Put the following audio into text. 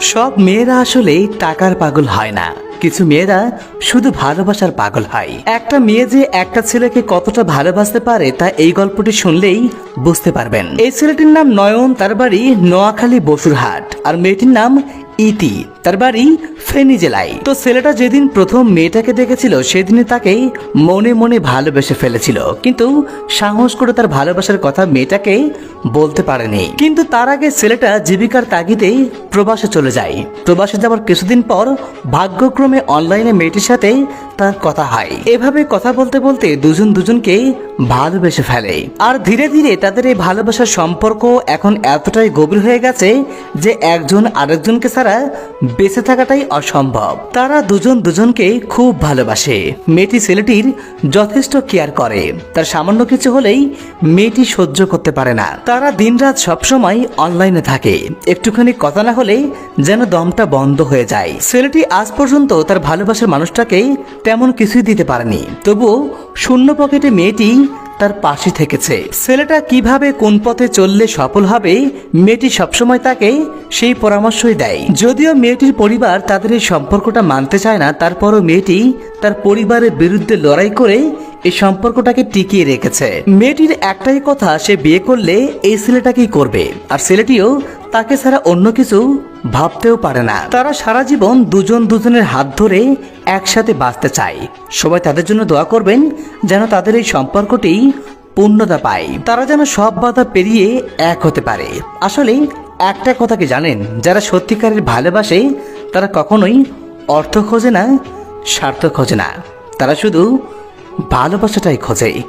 সব মেয়েরা আসলে টাকার পাগল হয় না। কিছু মেয়েরা শুধু ভালোবাসার পাগল হয়। একটা মেয়ে যে একটা ছেলেকে কতটা ভালোবাসতে পারে তা এই গল্পটি শুনলেই বুঝতে পারবেন। এই ছেলেটির নাম নয়ন, তার বাড়ি নোয়াখালী বসুরহাট। আর মেয়েটির নাম ইতি, তার বাড়ি ফেনী জেলায়। তো ছেলেটা যেদিন প্রথম মেয়েটাকে দেখেছিল সেদিনে তাকে মনে মনে ভালোবেসে ফেলেছিল। কিন্তু সাহস করে তার ভালোবাসার কথা মেয়েটাকে বলতে পারেনি। কিন্তু তার আগে ছেলেটা জীবিকার তাগিদেই প্রবাসে চলে যায়। প্রবাসে যাওয়ার কিছুদিন পর ভাগ্যক্রমে অনলাইনে মেয়েটির সাথে তার কথা হয়। এভাবে কথা বলতে বলতে দুজন দুজনকে ভালোবেসে ফেলে। আর ধীরে ধীরে তাদের এই ভালোবাসার সম্পর্ক এখন এতটাই গভীর হয়ে গেছে যে একজন আরেকজনকে ছাড়া বেঁচে থাকাটাই অসম্ভব। তারা দুজন দুজনকে খুব ভালোবাসে। মেয়েটি ছেলেটির যথেষ্ট কেয়ার করে। তার সামান্য কিছু হলেই মেয়েটি সহ্য করতে পারে না। তারা দিনরাত সবসময় অনলাইনে থাকে। একটুখানি কথা না হলে যেন দমটা বন্ধ হয়ে যায়। ছেলেটি আজ পর্যন্ত তার ভালোবাসার মানুষটাকে তেমন কিছুই দিতে পারেনি। তবুও শূন্য পকেটে মেয়েটি তার পাশে থেকেছে। ছেলেটা কীভাবে কোন পথে চললে সফল হবে, মেয়েটি সবসময় তাকে সেই পরামর্শই দেয়। যদিও মেয়েটির পরিবার তাদের এই সম্পর্কটা মানতে চায় না, তারপরও মেয়েটি তার পরিবারের বিরুদ্ধে লড়াই করে এই সম্পর্কটাকে টিকিয়ে রেখেছে। মেয়েটির একটাই কথা, সে বিয়ে করলে এই ছেলেটাকেই করবে? আর ছেলেটিও তাকে ছাড়া অন্য কিছু ভাবতেও পারে না। তারা সারা জীবন দুজন দুজনের হাত ধরে একসাথে বাঁচতে চায়। সবাই তাদের জন্য দোয়া করবেন যেন তাদের এই সম্পর্কটি পূর্ণতা পায়। তারা যেন সব বাধা পেরিয়ে এক হতে পারে। আসলে একটা কথা কি জানেন? যারা সত্যিকারের ভালোবাসে, তারা কখনোই অর্থ খোঁজে না, স্বার্থ খোঁজে না। তারা শুধু ভালোবাসাটাই খোঁজে।